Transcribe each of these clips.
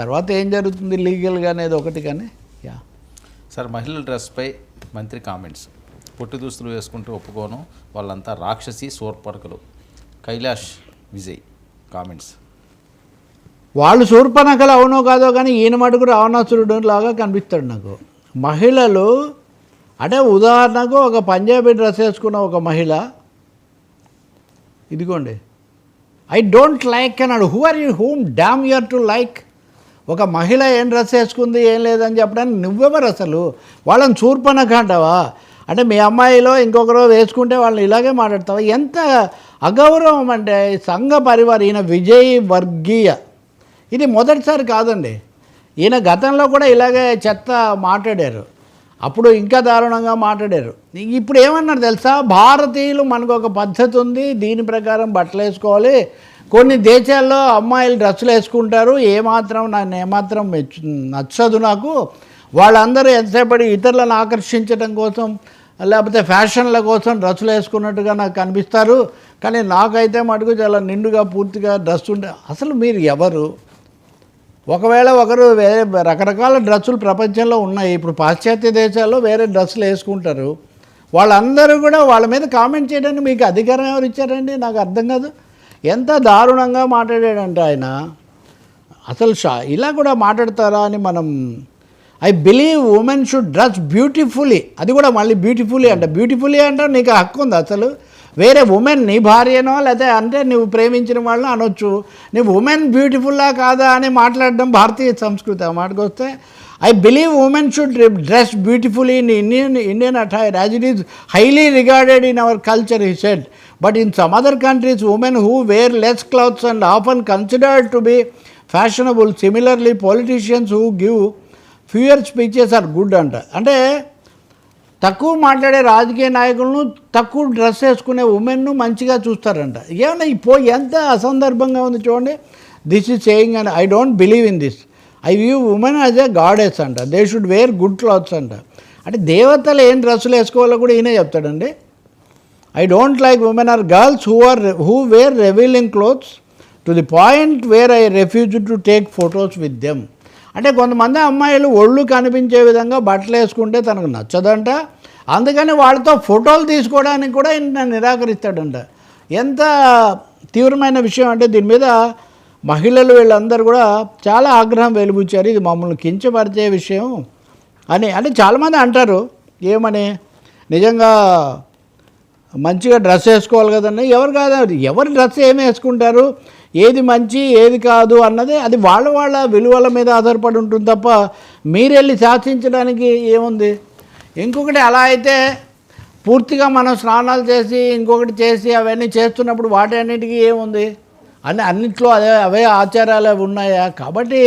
తర్వాత ఏం జరుగుతుంది లీగల్గా అనేది ఒకటి కానీ యా. సార్ మహిళల డ్రెస్పై మంత్రి కామెంట్స్. పొట్టి దుస్తులు వేసుకుంటూ ఒప్పుకోను వాళ్ళంతా రాక్షసి సోర్పరకలు కైలాష్ విజయ్ కామెంట్స్. వాళ్ళు శూర్పనకలు అవునో కాదో కానీ ఈయన మటుకు రావణాసురుడు లాగా కనిపిస్తాడు నాకు. మహిళలు అంటే ఉదాహరణకు ఒక పంజాబీ డ్రెస్ వేసుకున్న ఒక మహిళ ఇదిగోండి ఐ డోంట్ లైక్ అన్నాడు. Who are you whom damn you're to like ఒక మహిళ ఏం డ్రెస్ వేసుకుంది ఏం లేదని చెప్పడానికి నువ్వెవరు అసలు? వాళ్ళని చూర్పనక అంటావా అంటే మీ అమ్మాయిలో ఇంకొకరు వేసుకుంటే వాళ్ళని ఇలాగే మాట్లాడతావా? ఎంత అగౌరవం అంటే సంఘ పరివార్ ఈయన విజయ్ వర్గీయ. ఇది మొదటిసారి కాదండి. ఈయన గతంలో కూడా ఇలాగే చెత్త మాట్లాడారు. అప్పుడు ఇంకా దారుణంగా మాట్లాడారు. ఇప్పుడు ఏమన్నారు తెలుసా? భారతీయులు మనకు ఒక పద్ధతి ఉంది దీని ప్రకారం బట్టలు వేసుకోవాలి కొన్ని దేశాల్లో అమ్మాయిలు డ్రెస్సులు వేసుకుంటారు ఏమాత్రం నన్ను ఏమాత్రం మెచ్చు నచ్చదు నాకు. వాళ్ళందరూ ఎంతసేపటి ఇతరులను ఆకర్షించడం కోసం లేకపోతే ఫ్యాషన్ల కోసం డ్రెస్సులు వేసుకున్నట్టుగా నాకు కనిపిస్తారు. కానీ నాకైతే మటుకు చాలా నిండుగా పూర్తిగా డ్రెస్ ఉంటే అసలు మీరు ఎవరు? ఒకవేళ ఒకరు వేరే రకరకాల డ్రెస్సులు ప్రపంచంలో ఉన్నాయి. ఇప్పుడు పాశ్చాత్య దేశాల్లో వేరే డ్రెస్సులు వేసుకుంటారు. వాళ్ళందరూ కూడా వాళ్ళ మీద కామెంట్ చేయడానికి మీకు అధికారం ఎవరు ఇచ్చారండి? నాకు అర్థం కాదు. ఎంత దారుణంగా మాట్లాడాడంటే ఆయన అసలు షా ఇలా కూడా మాట్లాడతారా అని మనం I believe women should dress beautifully అది కూడా మళ్ళీ బ్యూటిఫుల్లీ అంట. బ్యూటిఫుల్లీ అంటే నీకు హక్కు ఉంది అసలు. వేరే ఉమెన్ నీ భార్యనో లేదా అంటే నువ్వు ప్రేమించిన వాళ్ళు అనొచ్చు. నువ్వు ఉమెన్ బ్యూటిఫుల్లా కాదా అని మాట్లాడడం భారతీయ సంస్కృతి ఆ మాటకు వస్తే I believe women should dress beautifully in Indian Indian attire as it is highly regarded in our culture he said but in some other countries women who wear less clothes and often considered to be fashionable similarly politicians who give fewer speeches are good అంట అంటే తక్కువ మాట్లాడే రాజకీయ నాయకులను తక్కువ dress వేసుకునే ఉమెన్ను మంచిగా చూస్తారంట. ఏమన్నా పో ఎంత అసందర్భంగా ఉంది చూడండి. This is saying and I don't believe in this I view women as a goddess అంట. They should wear good clothes అంట. అంటే దేవతలు ఏం డ్రెస్సులు వేసుకోవాలో కూడా ఈయనే చెప్తాడండి. I don't like women or girls who are who wear revealing clothes to the point where I refuse to take photos with them అంటే కొంతమంది అమ్మాయిలు ఒళ్ళు కనిపించే విధంగా బట్టలు వేసుకుంటే తనకు నచ్చదంట. అందుకని వాళ్ళతో ఫోటోలు తీసుకోవడానికి కూడా ఈయన నిరాకరిస్తాడంట. ఎంత తీవ్రమైన విషయం అంటే దీని మీద మహిళలు వీళ్ళందరూ కూడా చాలా ఆగ్రహం వెలుబుచ్చారు. ఇది మమ్మల్ని కించపరిచే విషయం అని. అంటే చాలామంది అంటారు ఏమని? నిజంగా మంచిగా డ్రెస్ వేసుకోవాలి కదండి. ఎవరు కాదు ఎవరు డ్రెస్ ఏమి వేసుకుంటారు? ఏది మంచి ఏది కాదు అన్నది అది వాళ్ళ వాళ్ళ విలువల మీద ఆధారపడి ఉంటుంది తప్ప మీరెళ్ళి శాసించడానికి ఏముంది? ఇంకొకటి అలా అయితే పూర్తిగా మనం స్నానాలు చేసి ఇంకొకటి చేసి అవన్నీ చేస్తున్నప్పుడు వాటి అన్నిటికీ ఏముంది? అన్ని అన్నిట్లో అదే అవే ఆచారాలు ఉన్నాయా? కాబట్టి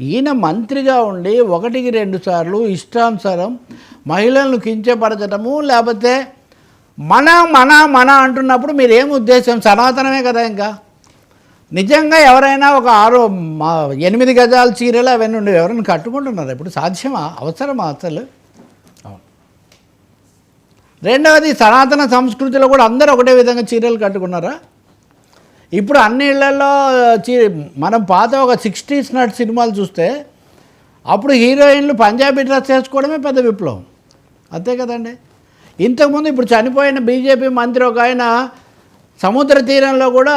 ఈయన మంత్రిగా ఉండి ఒకటికి రెండు సార్లు ఇష్టానుసారం మహిళలను కించపరచడము లేకపోతే మన మన మన అంటున్నప్పుడు మీరు ఏం ఉద్దేశం? సనాతనమే కదా ఇంకా. నిజంగా ఎవరైనా ఒక ఆరు మా ఎనిమిది గజాల చీరలు అవన్నీ ఉండేవి ఎవరైనా కట్టుకుంటున్నారు? ఇప్పుడు సాధ్యమా? అవసరమా అసలు? అవును. రెండవది సనాతన సంస్కృతిలో కూడా అందరూ ఒకటే విధంగా చీరలు కట్టుకున్నారా? ఇప్పుడు అన్ని ఇళ్ళలో చీ మనం పాత ఒక సిక్స్టీస్ నాటి సినిమాలు చూస్తే అప్పుడు హీరోయిన్లు పంజాబీ డ్రెస్ వేసుకోవడమే పెద్ద విప్లవం. అంతే కదండి? ఇంతకుముందు ఇప్పుడు చనిపోయిన బీజేపీ మంత్రి ఒక ఆయన సముద్ర తీరంలో కూడా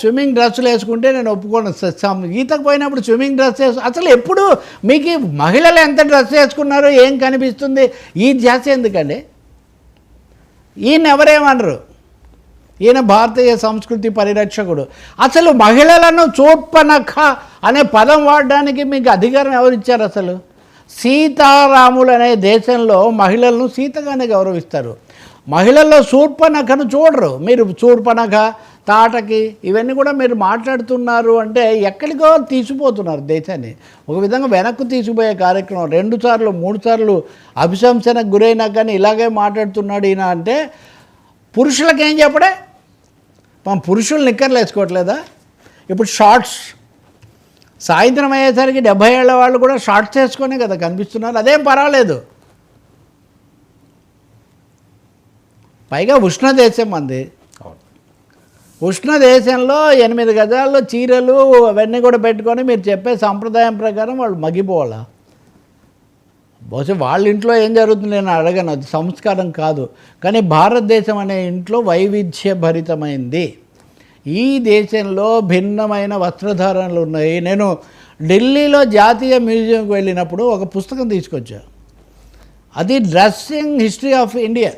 స్విమ్మింగ్ డ్రెస్సులు వేసుకుంటే నేను ఒప్పుకోను. సమ్- ఈతకు పోయినప్పుడు స్విమ్మింగ్ డ్రెస్ వేసు అసలు ఎప్పుడు మీకు మహిళలు ఎంత డ్రెస్ వేసుకున్నారో ఏం కనిపిస్తుంది? ఈ ధ్యాస ఎందుకండి? ఈయన ఎవరేమనరు? ఈయన భారతీయ సంస్కృతి పరిరక్షకుడు. అసలు మహిళలను చోట్పనఖ అనే పదం వాడడానికి మీకు అధికారం ఎవరిచ్చారు అసలు? సీతారాములు అనే దేశంలో మహిళలను సీతగానే గౌరవిస్తారు. మహిళల్లో శూర్పనఖను చూడరు. మీరు శూర్పనఖ తాటకి ఇవన్నీ కూడా మీరు మాట్లాడుతున్నారు అంటే ఎక్కడికో తీసిపోతున్నారు దేశాన్ని. ఒక విధంగా వెనక్కు తీసిపోయే కార్యక్రమం. రెండు సార్లు మూడు సార్లు అభిశంసనకు గురైనా కానీ ఇలాగే మాట్లాడుతున్నాడు ఈయన అంటే పురుషులకేం చెప్పడే? మనం పురుషులు నిక్కర్లు వేసుకోవట్లేదా? ఇప్పుడు షార్ట్స్ సాయంత్రం అయ్యేసరికి డెబ్బై ఏళ్ళ వాళ్ళు కూడా షార్ట్స్ వేసుకొనే కదా కనిపిస్తున్నారు. అదేం పర్వాలేదు. పైగా ఉష్ణ దేశం మంది అవును. ఉష్ణ దేశంలో ఎనిమిది గజాల్లో చీరలు అవన్నీ కూడా పెట్టుకొని మీరు చెప్పే సంప్రదాయం ప్రకారం వాళ్ళు మగ్గిపోవాలా. బహుశా వాళ్ళ ఇంట్లో ఏం జరుగుతుంది నేను అడగను. అది సంస్కారం కాదు. కానీ భారతదేశం అనే ఇంట్లో వైవిధ్యభరితమైంది. ఈ దేశంలో భిన్నమైన వస్త్రధారణలు ఉన్నాయి. నేను ఢిల్లీలో జాతీయ మ్యూజియంకి వెళ్ళినప్పుడు ఒక పుస్తకం తీసుకొచ్చా. అది డ్రెస్సింగ్ హిస్టరీ ఆఫ్ ఇండియా.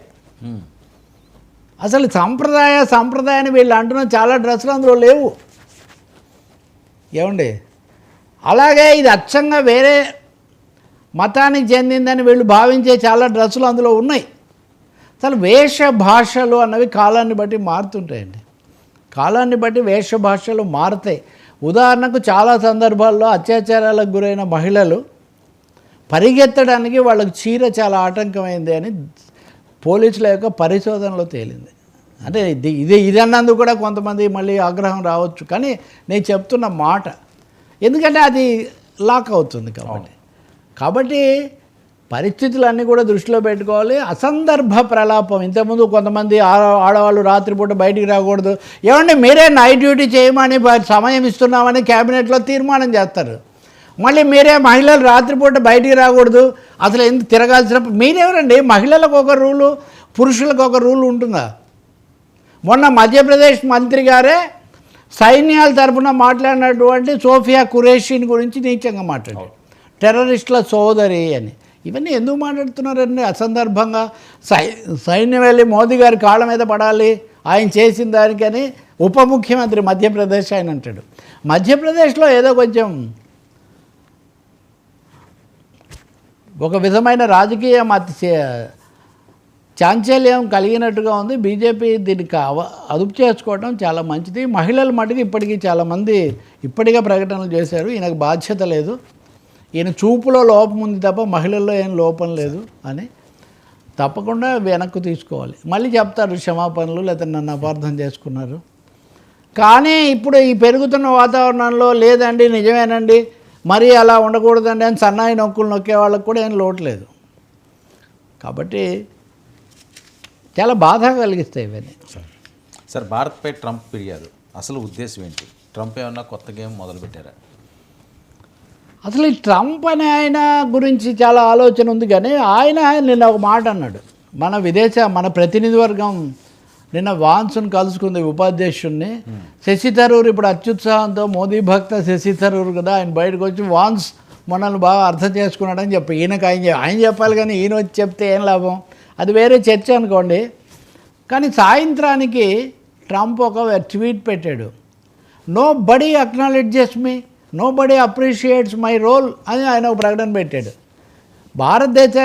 అసలు సంప్రదాయ సంప్రదాయాన్ని వీళ్ళు అంటున్న చాలా డ్రెస్సులు అందులో లేవు. ఏమండి? అలాగే ఇది అచ్చంగా వేరే మతానికి చెందిందని వీళ్ళు భావించే చాలా డ్రెస్సులు అందులో ఉన్నాయి. అసలు వేష భాషలు అన్నవి కాలాన్ని బట్టి మారుతుంటాయండి. కాలాన్ని బట్టి వేష భాషలు మారుతాయి. ఉదాహరణకు చాలా సందర్భాల్లో అత్యాచారాలకు గురైన మహిళలు పరిగెత్తడానికి వాళ్ళకి చీర చాలా ఆటంకమైంది అని పోలీసుల యొక్క పరిశోధనలో తేలింది. అంటే ఇది ఇది ఇదన్నందుకు కూడా కొంతమంది మళ్ళీ ఆగ్రహం రావచ్చు. కానీ నేను చెప్తున్న మాట ఎందుకంటే అది లాక్ అవుతుంది కాబట్టి. కాబట్టి పరిస్థితులన్నీ కూడా దృష్టిలో పెట్టుకోవాలి. అసందర్భ ప్రలాపం. ఇంతకుముందు కొంతమంది ఆడ- ఆడవాళ్ళు రాత్రిపూట బయటికి రాకూడదు. ఏమండి మీరే నైట్ డ్యూటీ చేయమని సమయం ఇస్తున్నామని క్యాబినెట్లో తీర్మానం చేస్తారు. మళ్ళీ మీరే మహిళలు రాత్రిపూట బయటికి రాకూడదు. అసలు ఎందుకు తిరగాల్సినప్పుడు మీరెవరండి? మహిళలకు ఒక రూలు పురుషులకు ఒక రూల్ ఉంటుందా? మొన్న మధ్యప్రదేశ్ మంత్రి గారే సైన్యాల తరపున మాట్లాడినటువంటి సోఫియా కురేషిన్ గురించి నీచంగా మాట్లాడారు. టెర్రరిస్టుల సోదరి అని. ఇవన్నీ ఎందుకు మాట్లాడుతున్నారండి? అసందర్భంగా సై సైన్యం వెళ్ళి మోదీ గారి కాళ్ళ మీద పడాలి ఆయన చేసిన దానికని ఉప ముఖ్యమంత్రి మధ్యప్రదేశ్ ఆయన అంటాడు. మధ్యప్రదేశ్లో ఏదో కొంచెం ఒక విధమైన రాజకీయ మత చాంచల్యం కలిగినట్టుగా ఉంది. బీజేపీ దీనికి అవ అదుపు చేసుకోవడం చాలా మంచిది. మహిళల మటుకు ఇప్పటికీ చాలామంది ఇప్పటికే ప్రకటనలు చేశారు. ఈయనకు బాధ్యత లేదు. ఈయన చూపులో లోపం ఉంది తప్ప మహిళల్లో ఏం లోపం లేదు అని తప్పకుండా వెనక్కు తీసుకోవాలి. మళ్ళీ చెప్తారు క్షమాపణలు లేకపోతే నన్ను అపార్థం చేసుకున్నారు. కానీ ఇప్పుడు ఈ పెరుగుతున్న వాతావరణంలో లేదండి నిజమేనండి మరీ అలా ఉండకూడదండి అని సన్నాయి నొక్కులు నొక్కే వాళ్ళకి కూడా ఏం లోటు లేదు. కాబట్టి చాలా బాధ కలిగిస్తాయి ఇవన్నీ. సార్ భారత్పై ట్రంప్ ఫిర్యాదు. అసలు ఉద్దేశం ఏంటి? ట్రంప్ ఏమన్నా కొత్త గేమ్ మొదలుపెట్టారా? అసలు ఈ ట్రంప్ అనే ఆయన గురించి చాలా ఆలోచన ఉంది కానీ ఆయన నిన్న ఒక మాట అన్నాడు. మన విదేశ మన ప్రతినిధి వర్గం నిన్న వాన్స్ను కలుసుకుంది ఉపాధ్యక్షుడిని శశి థరూర్ ఇప్పుడు అత్యుత్సాహంతో మోదీ భక్త శశి థరూర్ కదా ఆయన బయటకు వచ్చి వాన్స్ మనల్ని బాగా అర్థం చేసుకున్నాడని చెప్పి ఈయనకు ఆయన ఆయన చెప్పాలి కానీ ఈయన వచ్చి చెప్తే ఏం లాభం? అది వేరే చర్చ అనుకోండి. కానీ సాయంత్రానికి ట్రంప్ ఒక ట్వీట్ పెట్టాడు. Nobody acknowledges me nobody appreciates my role అని ఆయన ఒక ప్రకటన పెట్టాడు. భారతదేశానికి